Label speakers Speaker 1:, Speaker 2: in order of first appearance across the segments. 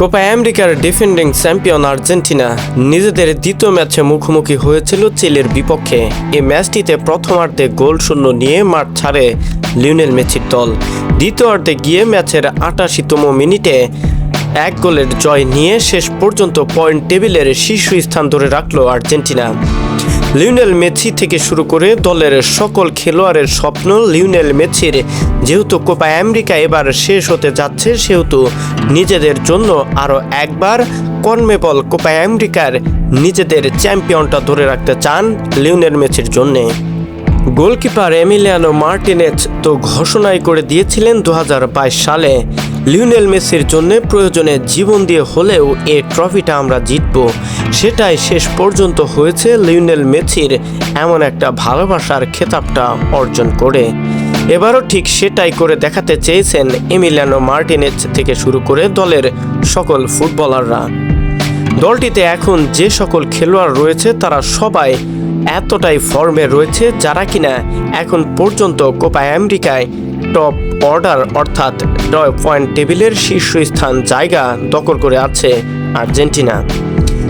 Speaker 1: Copa আমেরিকার defending champion Argentina নিজেদের দ্বিতীয় ম্যাচে মুখোমুখি হয়েছিল চিলের বিপক্ষে। এই ম্যাচটিতে প্রথমার্ধে গোল শূন্য নিয়ে মাঠ ছাড়ে লিওনেল মেসির দল। দ্বিতীয়ার্ধে গিয়ে ম্যাচের আটাশিতম মিনিটে এক গোলের জয় নিয়ে শেষ পর্যন্ত পয়েন্ট টেবিলের শীর্ষ স্থান ধরে রাখল আর্জেন্টিনা। লিওনেল মেসি থেকে শুরু করে দলের সকল খেলোয়াড়ের স্বপ্ন লিওনেল মেসির। যেহেতু কোপা আমেরিকা এবার শেষ হতে যাচ্ছে, সেহেতু নিজেদের জন্য আরও একবার কনমেবল কোপা আমেরিকার নিজেদের চ্যাম্পিয়নটা ধরে রাখতে চান লিওনেল মেসির জন্যে। গোলকিপার এমিলিয়ানো মার্টিনেজ তো ঘোষণাই করে দিয়েছিলেন দু হাজার বাইশ সালে। লিওনেল মেসির জন্য প্রয়োজনে জীবন দিয়ে হলেও এ ট্রফিটা আমরা জিতব। সেটাই শেষ পর্যন্ত হয়েছে লিওনেল মেসির এমন একটা ভালোবাসার খেতাবটা অর্জন করে। এবারও ঠিক সেটাই করে দেখাতে চেয়েছেন এমিলিয়ানো মার্টিনেজ থেকে শুরু করে দলের সকল ফুটবলাররা। দলটিতে এখন যে সকল খেলোয়াড় রয়েছে তারা সবাই এতটাই ফর্মে রয়েছে যারা কিনা এখন পর্যন্ত কোপা আমেরিকায় টপ অর্ডার অর্থাৎ টপ পয়েন্ট টেবিলের শীর্ষস্থান জায়গা দখল করে আছে আর্জেন্টিনা।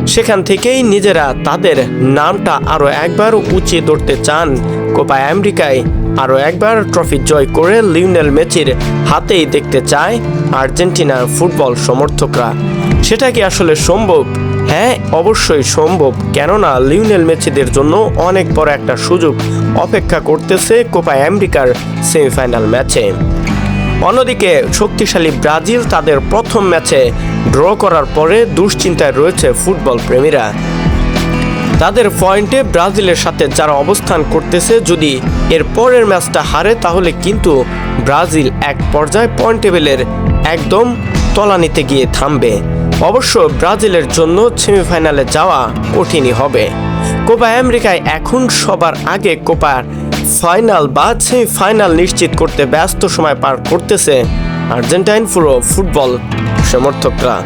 Speaker 1: সেখান থেকেই নিজেরা তাদের নামটা আরও একবার উঁচিয়ে ধরতে চান। কোপা আমেরিকায় আরও একবার ট্রফি জয় করে লিওনেল মেসির হাতেই দেখতে চায় আর্জেন্টিনার ফুটবল সমর্থকরা। সেটা কি আসলে সম্ভব? হ্যাঁ অবশ্যই সম্ভব। কেননা, লিওনেল মেসিদের জন্য অনেক বড় একটা সুযোগ অপেক্ষা করতেছে কোপা আমেরিকার সেমিফাইনাল ম্যাচে। অন্যদিকে, শক্তিশালী ব্রাজিল তাদের প্রথম ম্যাচে ড্র করার পরে দুশ্চিন্তায় রয়েছে ফুটবল প্রেমীরা। তাদের পয়েন্টে ব্রাজিলের সাথে যারা অবস্থান করতেছে, যদি এর পরের ম্যাচটা হারে, তাহলে কিন্তু ব্রাজিল এক পর্যায়ে পয়েন্ট টেবিলের একদম তলানিতে গিয়ে থামবে। অবশ্য ব্রাজিলের জন্য সেমিফাইনালে যাওয়া কঠিনই হবে। কোপা আমেরিকায় এখন সবার আগে কোপার ফাইনাল বা সেমিফাইনাল নিশ্চিত করতে ব্যস্ত সময় পার করতেছে আর্জেন্টাইন ফুরো ফুটবল সমর্থকরা।